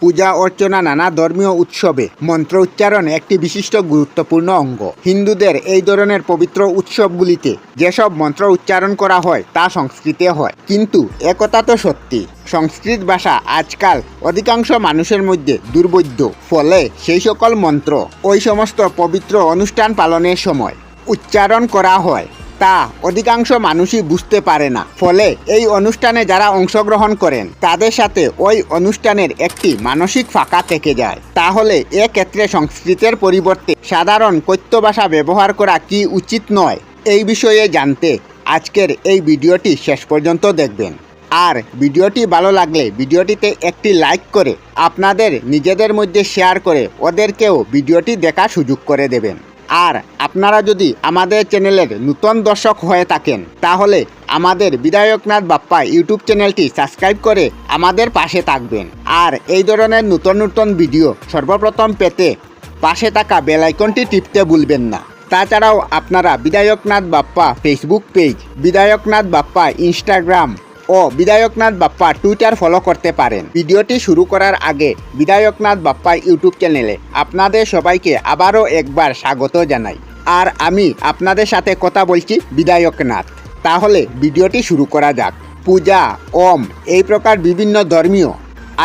পূজা অর্চনা নানা ধর্মীয় উৎসবে মন্ত্র উচ্চারণ একটি বিশিষ্ট গুরুত্বপূর্ণ অঙ্গ। হিন্দুদের এই ধরনের পবিত্র উৎসবগুলিতে যেসব মন্ত্র উচ্চারণ করা হয় তা সংস্কৃতে হয়। কিন্তু একতা তো সত্যি, সংস্কৃত ভাষা আজকাল অধিকাংশ মানুষের মধ্যে দুর্বোধ্য ফলে সেই সকল মন্ত্র ওই সমস্ত পবিত্র অনুষ্ঠান পালনের সময় উচ্চারণ করা হয়। তা অধিকাংশ মানুষই বুঝতে পারে না। ফলে এই অনুষ্ঠানে যারা অংশগ্রহণ করেন, তাদের সাথে ওই অনুষ্ঠানের একটি মানসিক ফাঁকা থেকে যায়। তাহলে এক্ষেত্রে সংস্কৃতের পরিবর্তে সাধারণ কৈত্য ভাষা ব্যবহার করা কি উচিত নয়? এই বিষয়ে জানতে আজকের এই ভিডিওটি শেষ পর্যন্ত দেখবেন। আর ভিডিওটি ভালো লাগলে ভিডিওটিতে একটি লাইক করে আপনাদের নিজেদের মধ্যে শেয়ার করে ওদেরকেও ভিডিওটি দেখার সুযোগ করে দেবেন। আর আপনারা যদি আমাদের চ্যানেলের নূতন দর্শক হয়ে থাকেন, তাহলে আমাদের বিধায়কনাথ বাপ্পা ইউটিউব চ্যানেলটি সাবস্ক্রাইব করে আমাদের পাশে থাকবেন। আর এই ধরনের নতুন নতুন ভিডিও সর্বপ্রথম পেতে পাশে থাকা বেল আইকনটি টিপতে ভুলবেন না। তাছাড়াও আপনারা Bidhayaknath Bappa Facebook page, Bidhayaknath Bappa Instagram ও বিধায়কনাথ বাপ্পা টুইটার ফলো করতে পারেন। ভিডিওটি শুরু করার আগে বিধায়কনাথ বাপ্পা ইউটিউব চ্যানেলে আপনাদের সবাইকে আবারও একবার স্বাগত জানাই। আর আমি আপনাদের সাথে কথা বলছি বিধায়কনাথ। তাহলে ভিডিওটি শুরু করা যাক। পূজা, ওম, এই প্রকার বিভিন্ন ধর্মীয়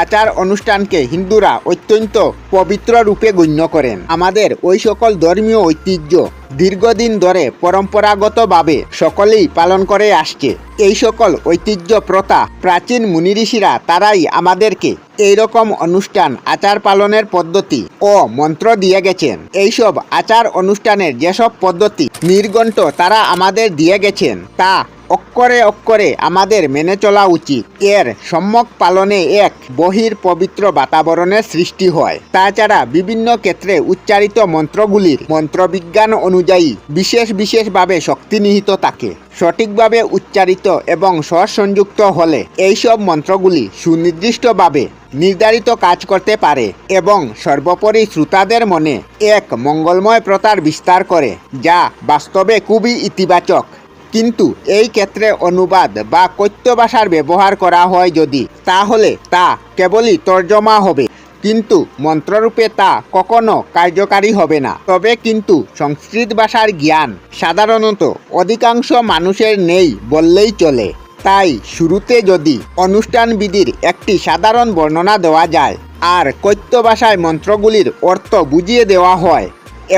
আচার অনুষ্ঠানকে হিন্দুরা অত্যন্ত পবিত্র রূপে গণ্য করেন। আমাদের ওই সকল ধর্মীয় ঐতিহ্য দীর্ঘদিন ধরে পরম্পরাগতভাবে সকলেই পালন করে আসছে। এই সকল ঐতিহ্য প্রথা প্রাচীন মুনি ঋষিরা তারাই আমাদেরকে এই রকম অনুষ্ঠান আচার পালনের পদ্ধতি ও মন্ত্র দিয়ে গেছেন। এইসব আচার অনুষ্ঠানের যেসব পদ্ধতি নির্গণ্ট তারা আমাদের দিয়ে গেছেন, তা অক্ষরে অক্ষরে আমাদের মেনে চলা উচিত। এর সম্যক পালনে এক বহির পবিত্র বাতাবরণের সৃষ্টি হয়। তাছাড়া বিভিন্ন ক্ষেত্রে উচ্চারিত মন্ত্রগুলির মন্ত্রবিজ্ঞান অনুযায়ী বিশেষ বিশেষভাবে শক্তি নিহিত থাকে। সঠিকভাবে উচ্চারিত এবং সংযুক্ত হলে এইসব মন্ত্রগুলি সুনির্দিষ্টভাবে নির্ধারিত কাজ করতে পারে এবং সর্বোপরি শ্রোতাদের মনে এক মঙ্গলময় প্রতার বিস্তার করে, যা বাস্তবে খুবই ইতিবাচক। কিন্তু এই ক্ষেত্রে অনুবাদ বা কৈত্য ভাষার ব্যবহার করা হয় যদি, তাহলে তা কেবলই তর্জমা হবে। কিন্তু মন্ত্ররূপে তা কখনো কার্যকারী হবে না। তবে কিন্তু সংস্কৃত ভাষার জ্ঞান সাধারণত অধিকাংশ মানুষের নেই বললেই চলে। তাই শুরুতে যদি অনুষ্ঠানবিধির একটি সাধারণ বর্ণনা দেওয়া যায়, আর কৈত্য ভাষায় মন্ত্রগুলির অর্থ বুঝিয়ে দেওয়া হয়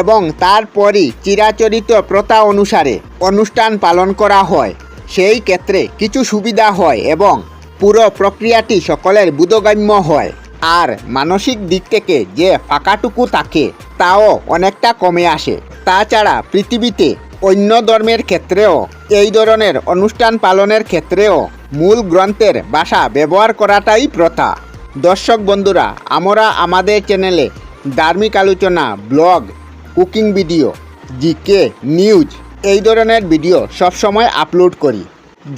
এবং তারপরই চিরাচরিত প্রথা অনুসারে অনুষ্ঠান পালন করা হয়। সেই ক্ষেত্রে কিছু সুবিধা হয় এবং পুরো প্রক্রিয়াটি সকলের বোধগম্য হয়। আর মানসিক দিক থেকে যে ফাঁকাটুকু থাকে, তাও অনেকটা কমে আসে। তাছাড়া পৃথিবীতে অন্য ধর্মের ক্ষেত্রেও এই ধরনের অনুষ্ঠান পালনের ক্ষেত্রেও মূল গ্রন্থের ভাষা ব্যবহার করাটাই প্রথা। দর্শক বন্ধুরা, আমরা আমাদের চ্যানেলে ধার্মিক আলোচনা, blog cooking video GK news, এই ধরনের ভিডিও সবসময় আপলোড করি।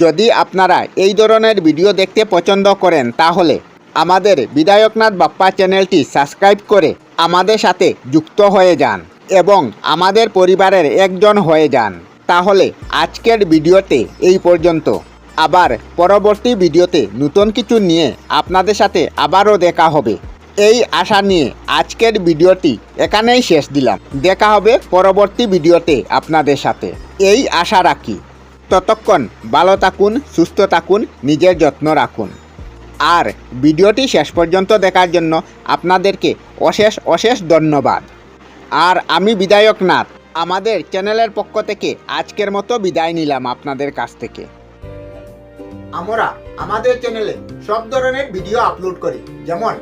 যদি আপনারা এই ধরনের ভিডিও দেখতে পছন্দ করেন তাহলে আমাদের বিধায়কনাথ বাপ্পা চ্যানেলটি সাবস্ক্রাইব করে আমাদের সাথে যুক্ত হয়ে যান এবং আমাদের পরিবারের একজন হয়ে যান। তাহলে আজকের ভিডিওতে এই পর্যন্ত। আবার পরবর্তী ভিডিওতে নতুন কিছু নিয়ে আপনাদের সাথে আবারও দেখা হবে। এই আশা নিয়ে আজকের ভিডিওটি এখানেই শেষ দিলাম। দেখা হবে পরবর্তী ভিডিওতে আপনাদের সাথে। এই আশা রাখি। ততক্ষণ ভালো থাকুন, সুস্থ থাকুন, নিজের যত্ন রাখুন। আর ভিডিওটি শেষ পর্যন্ত দেখার জন্য আপনাদেরকে অশেষ অশেষ ধন্যবাদ। আর আমি বিধায়ক নাথ। আমাদের চ্যানেলের পক্ষ থেকে আজকের মতো বিদায় নিলাম আপনাদের কাছ থেকে। আমরা আমাদের চ্যানেলে সব ধরনের ভিডিও আপলোড করি। যেমন